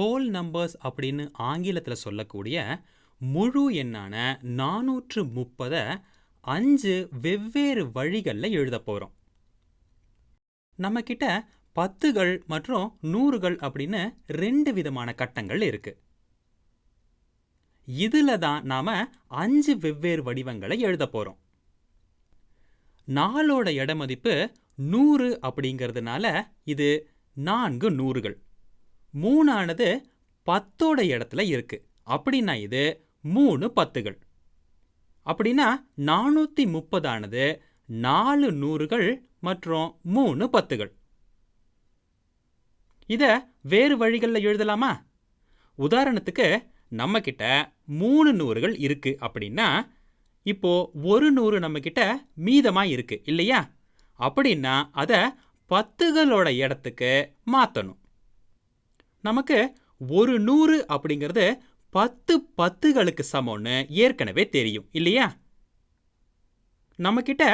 Whole numbers அப்படின்னு ஆங்கிலத்தில் சொல்லக்கூடிய முழு எண்ணான நானூற்று முப்பதை அஞ்சு வெவ்வேறு வழிகளில் எழுத போகிறோம் நம்மக்கிட்ட பத்துகள் மற்றும் நூறுகள் அப்படின்னு ரெண்டு விதமான கட்டங்கள் இருக்கு. இதில் தான் நாம் அஞ்சு வெவ்வேறு வடிவங்களை எழுத போகிறோம் நாளோட இடமதிப்பு மதிப்பு நூறு அப்படிங்கிறதுனால இது நான்கு நூறுகள். மூணானது பத்தோட இடத்துல இருக்கு. அப்படின்னா இது மூணு பத்துகள். அப்படின்னா நானூற்றி முப்பதானது நாலு நூறுகள் மற்றும் மூணு பத்துகள். இதை வேறு வழிகளில் எழுதலாமா? உதாரணத்துக்கு நம்மக்கிட்ட மூணு நூறுகள் இருக்கு அப்படின்னா இப்போ ஒரு நூறு நம்மக்கிட்ட மீதமாக இருக்கு இல்லையா? அப்படின்னா அதை பத்துகளோட இடத்துக்கு மாற்றணும் நமக்கு ஒரு நூறு அப்படிங்கிறது பத்து பத்துகளுக்கு சமம்னு ஏற்கனவே தெரியும் இல்லையா? நம்மக்கிட்ட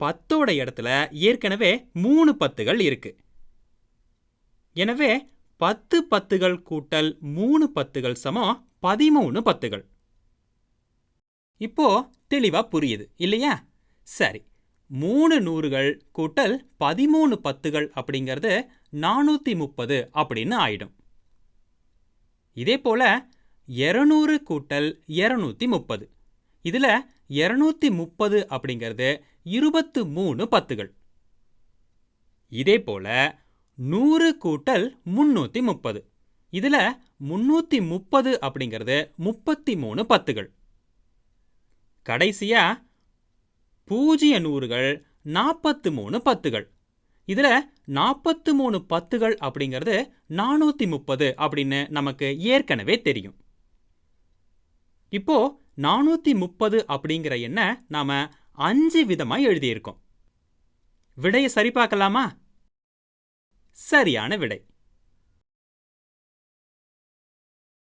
பத்தோட இடத்துல ஏற்கனவே மூணு பத்துகள் இருக்கு. எனவே பத்து பத்துகள் கூட்டல் மூணு பத்துகள் சமம் பதிமூணு பத்துகள். இப்போ தெளிவா புரியுது இல்லையா? சரி மூணு நூறுகள் கூட்டல் பதிமூணு பத்துகள் அப்படிங்கிறது நானூற்றி முப்பது அப்படின்னு ஆயிடும். இதே போல இரநூறு கூட்டல் இரநூத்தி முப்பது இதில் இரநூத்தி முப்பது அப்படிங்கிறது இருபத்து மூணு பத்துகள். இதே போல நூறு கூட்டல் முந்நூற்றி முப்பது இதில் முந்நூற்றி முப்பது அப்படிங்கிறது முப்பத்தி மூணு பத்துகள். கடைசியா பூஜ்ஜிய நூறுகள் நாற்பத்து மூணு பத்துகள். இதில் நாற்பத்து மூணு பத்துகள் அப்படிங்கிறது நானூற்றி முப்பது அப்படின்னு நமக்கு ஏற்கனவே தெரியும். இப்போ நானூற்றி முப்பது அப்படிங்கிற எண்ணை நாம் அஞ்சு விதமாக எழுதியிருக்கோம். விடையை சரி பார்க்கலாமா? சரியான விடை.